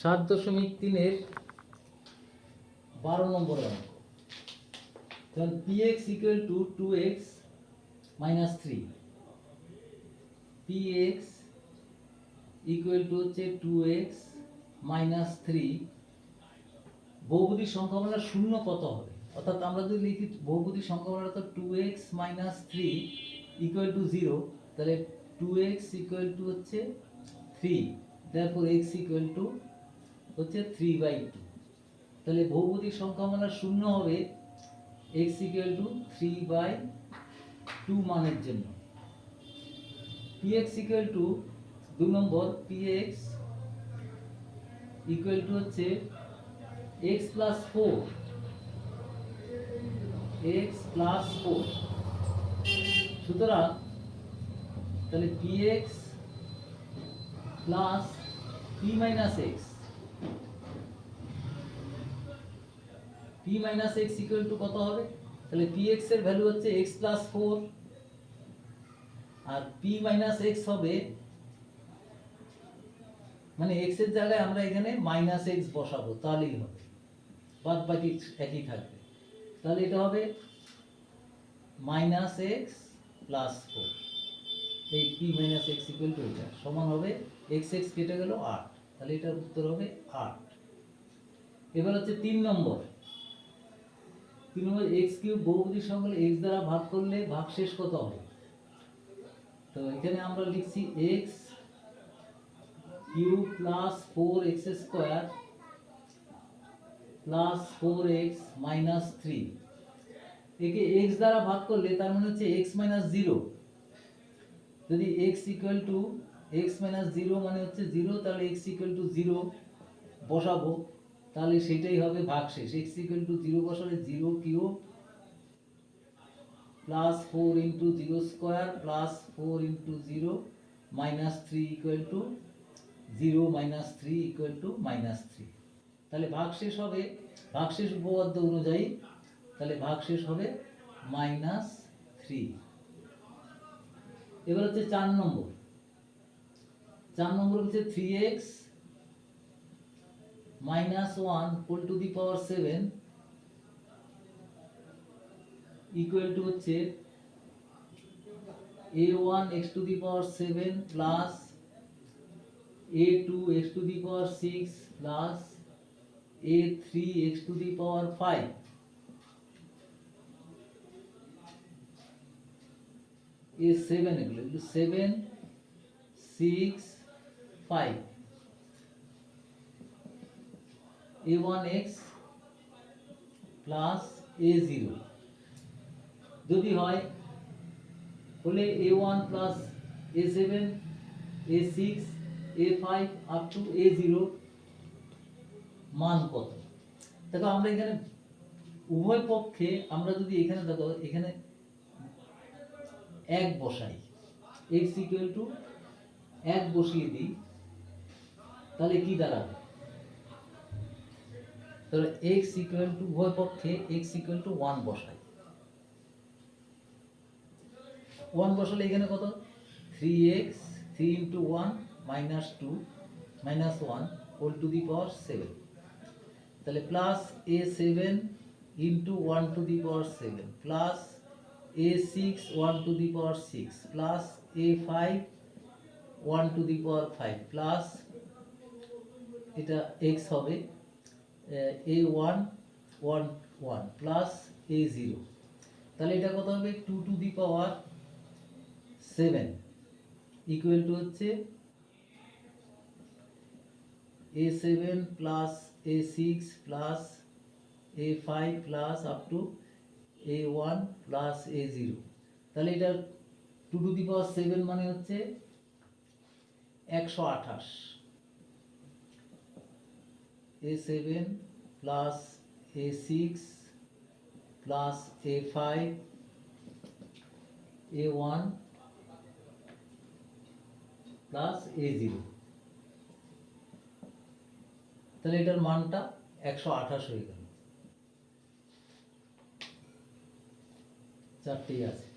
সাত দশমিক তিনের বারো নম্বর অঙ্ক। তাহলে P X equal to two X minus three P X equal to হচ্ছে টু এক্স মাইনাস থ্রি বহুপদী সংখ্যা বলার শূন্য কত হবে? অর্থাৎ আমরা যদি লিখি বহুপদী সংখ্যা বলার অর্থাৎ two X minus three equal to zero তাহলে টু এক্স ইকুয়াল টু হচ্ছে থ্রি তারপর এক্স ইকুয়াল টু হচ্ছে থ্রি বাই টু তাহলে বহুপদী সংখ্যা বলার শূন্য হবে X equal to three by two মানের জন্য। পি এক্স ইকুয়াল টু দু নম্বর পি এক্স ইকুয়াল টু হচ্ছে X plus four X plus four সুতরাং তাহলে P X plus P minus X P minus X equal to কত হবে? তাহলে পি এর ভ্যালু হচ্ছে এক্স প্লাস ফোর আর পি মাইনাস এক্স হবে মানে এক্সের জায়গায় আমরা এখানে মাইনাস এক্স বসাবো, তাহলেই হবে। বাদ বাকি একই থাকবে। তাহলে এটা হবে মাইনাস এক্স প্লাস ফোর এই P minus X equal to এটা। সমান হবে এক্স এক্স কেটে গেল আট। তাহলে এটার উত্তর হবে আট। এবার হচ্ছে তিন নম্বর। তিন নম্বর এক্স কিউব বহুপদীর সঙ্গে এক্স দ্বারা ভাগ করলে ভাগশেষ কত হবে? তো এখানে আমরা লিখছি X cube plus four X square plus four X minus three. একে এক্স দ্বারা ভাগ করলে তার মানে হচ্ছে এক্স মাইনাস জিরো। যদি X equal to X minus zero মানে হচ্ছে জিরো তাহলে এক্স ইকুয়াল টু জিরো বসাবো। তাহলে সেটাই হবে ভাগশেষ। এক্স ইকুয়াল টু জিরো বসালে zero cube plus four into zero square plus four into zero minus three equal to zero minus three equal to minus three তাহলে ভাগশেষ হবে, ভাগশেষ উপপাদ্য অনুযায়ী তাহলে ভাগশেষ হবে মাইনাস থ্রি এবার হচ্ছে চার নম্বর। চার নম্বর হচ্ছে three X minus one whole to the power seven equal to হচ্ছে A one X to the power seven plus A two X to the power six plus A three X to the power five A seven এগুলো seven six five A one X plus A zero যদি হয়, হলে A one plus A seven A six A five up to মান কত? দেখো, আমরা এখানে উভয় পক্ষে আমরা যদি এখানে দেখো, এখানে এক বসাই এক্স ইকুয়াল টু এক বসিয়ে দিই তাহলে কি দাঁড়াবে? তাহলে এক্স ইকুয়াল টু উভয় পক্ষে এক্স ইকুয়াল টু ওয়ান বসাই। ওয়ান বসালে এখানে কত? Three X three into one minus two minus one whole to the power seven তাহলে plus A seven into one to the power seven plus A six one to the power six plus A five one to the power five plus এটা X হবে, A one one one plus A zero. তাহলে এটা কত হবে? Two to the power seven equal to হচ্ছে A seven plus A six plus A five plus up to A one plus A zero তাহলে এটা two to the power seven মানে হচ্ছে একশো আঠাশ। A seven plus A six plus A five A one plus A zero তাহলে এটার মানটা একশো আঠাশ হয়ে গেল। চারটেই আছে।